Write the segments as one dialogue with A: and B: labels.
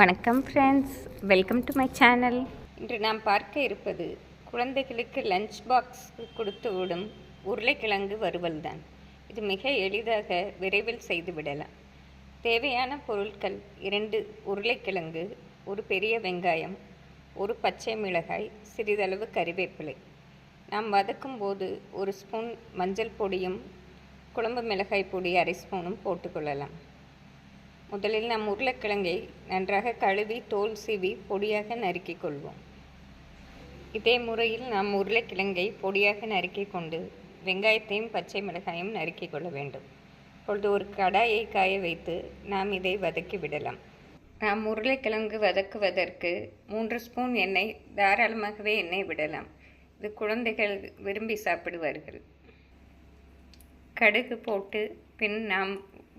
A: வணக்கம் friends welcome to my channel இன்று நாம் பார்க்க இருப்பது குழந்தைகளுக்கு லஞ்ச் பாக்ஸ் கொடுத்து விடும் உருளைக்கிழங்கு வறுவல் தான் இது மிக எளிதாக விரைவில் செய்துவிடலாம் தேவையான பொருட்கள் இரண்டு உருளைக்கிழங்கு ஒரு பெரிய வெங்காயம் ஒரு பச்சை மிளகாய் சிறிதளவு கறிவேப்பிலை. நாம் வதக்கும் போது ஒரு ஸ்பூன் மஞ்சள் பொடியும் குழம்பு மிளகாய் பொடி அரை ஸ்பூனும் போட்டுக்கொள்ளலாம் முதலில் நாம் உருளைக்கிழங்கை நன்றாக கழுவி தோல் சீவி பொடியாக நறுக்கிக் கொள்வோம். இதே முறையில் நாம் உருளைக்கிழங்கை பொடியாக நறுக்கிக் கொண்டு வெங்காயத்தையும் பச்சை மிளகாயும் நறுக்கிக் கொள்ள வேண்டும். இப்பொழுது ஒரு கடாயை காய வைத்து நாம் இதை வதக்கி விடலாம். நாம் உருளைக்கிழங்கு வதக்குவதற்கு மூன்று ஸ்பூன் எண்ணெய் தாராளமாகவே எண்ணெய் விடலாம். இது குழந்தைகள் விரும்பி சாப்பிடுவார்கள். கடுகு போட்டு பின் நாம்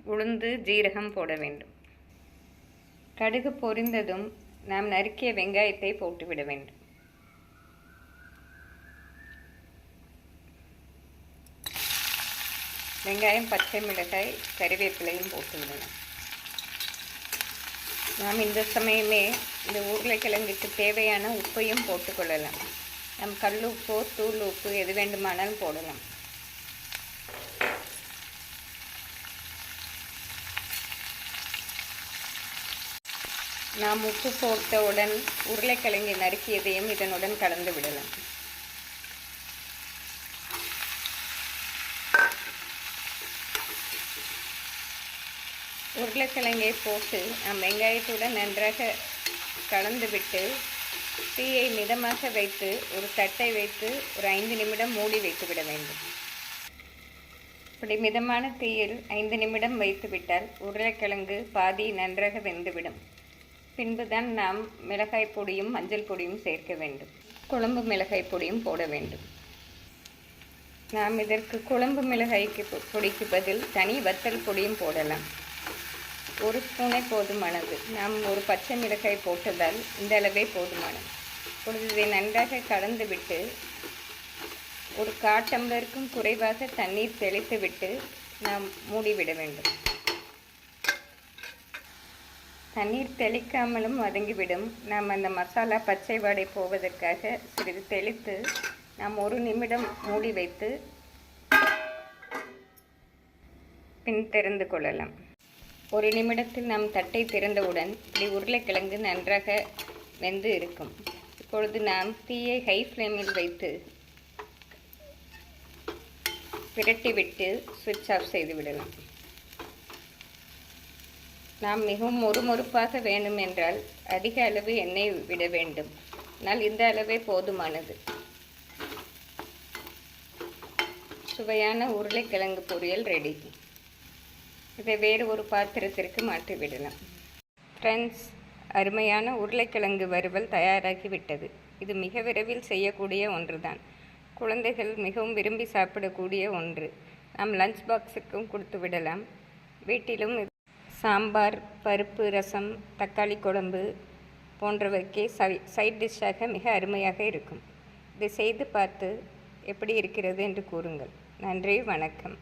A: உளுந்து ஜீரகம் போட வேண்டும். கடுகு பொரிந்ததும் நாம் நறுக்கிய வெங்காயத்தை போட்டுவிட வேண்டும். வெங்காயம் பச்சை மிளகாய் கறிவேப்பிலையும் போட்டு நாம் இந்த சமயமே இந்த உருளைக்கிழங்குக்கு தேவையான உப்பையும் போட்டுக்கொள்ளலாம் நம் கல் உப்போ தூள் உப்பு எது வேண்டுமானாலும் போடலாம். நாம் உப்பு போட்டவுடன் உருளைக்கிழங்கை நறுக்கியதையும் இதனுடன் கலந்து விடலாம். உருளைக்கிழங்கை போட்டு நாம் வெங்காயத்துடன் நன்றாக கலந்துவிட்டு தீயை மிதமாக வைத்து ஒரு தட்டை வைத்து ஒரு ஐந்து நிமிடம் மூடி வைத்து விட வேண்டும். இப்படி மிதமான தீயில் ஐந்து நிமிடம் வைத்துவிட்டால் உருளைக்கிழங்கு பாதி நன்றாக வெந்துவிடும். பின்பு தான் நாம் மிளகாய் பொடியும் மஞ்சள் பொடியும் சேர்க்க வேண்டும். குழம்பு மிளகாய் பொடியும் போட வேண்டும். நாம் இதற்கு குழம்பு மிளகாய்க்கு பொடிக்கு பதில் தனி வத்தல் பொடியும் போடலாம். ஒரு ஸ்பூனே போதுமானது. நாம் ஒரு பச்சை மிளகாய் போட்டதால் இந்த அளவே போதுமானது. இப்பொழுது இதை நன்றாக கலந்துவிட்டு ஒரு காட்டம்பருக்கும் குறைவாக தண்ணீர் தெளித்துவிட்டு நாம் மூடிவிட வேண்டும். தண்ணீர் தெளிக்காமலும் வதங்கிவிடும். நாம் அந்த மசாலா பச்சை வாடை போவதற்காக சிறிது தெளித்து நாம் ஒரு நிமிடம் மூடி வைத்து பின் திறந்து கொள்ளலாம். ஒரு நிமிடத்தில் நாம் தட்டை திறந்தவுடன் இப்படி உருளைக்கிழங்கு நன்றாக வெந்து இருக்கும். இப்பொழுது நாம் தீயை ஹை ஃப்ளேமில் வைத்து விரட்டிவிட்டு சுவிட்ச் ஆஃப் செய்து விடலாம். நாம் மிகவும் மொறுமொறுப்பாக வேண்டும் என்றால் அதிக அளவு எண்ணெய் விட வேண்டும். ஆனால் இந்த அளவே போதுமானது. சுவையான உருளைக்கிழங்கு பொரியல் ரெடி இதை வேறு ஒரு பாத்திரத்திற்கு மாற்றிவிடலாம். ஃப்ரெண்ட்ஸ் அருமையான உருளைக்கிழங்கு வறுவல் தயாராகிவிட்டது. இது மிக விரைவில் செய்யக்கூடிய ஒன்றுதான். குழந்தைகள் மிகவும் விரும்பி சாப்பிடக்கூடிய ஒன்று. நாம் லஞ்ச் பாக்ஸுக்கும் கொடுத்து விடலாம். வீட்டிலும் சாம்பார் பருப்பு ரசம் தக்காளி குழம்பு போன்றவைக்கே சை சைட் டிஷ்ஷாக மிக அருமையாக இருக்கும். இதை செய்து பார்த்து எப்படி இருக்கிறது என்று கூறுங்கள். நன்றி வணக்கம்.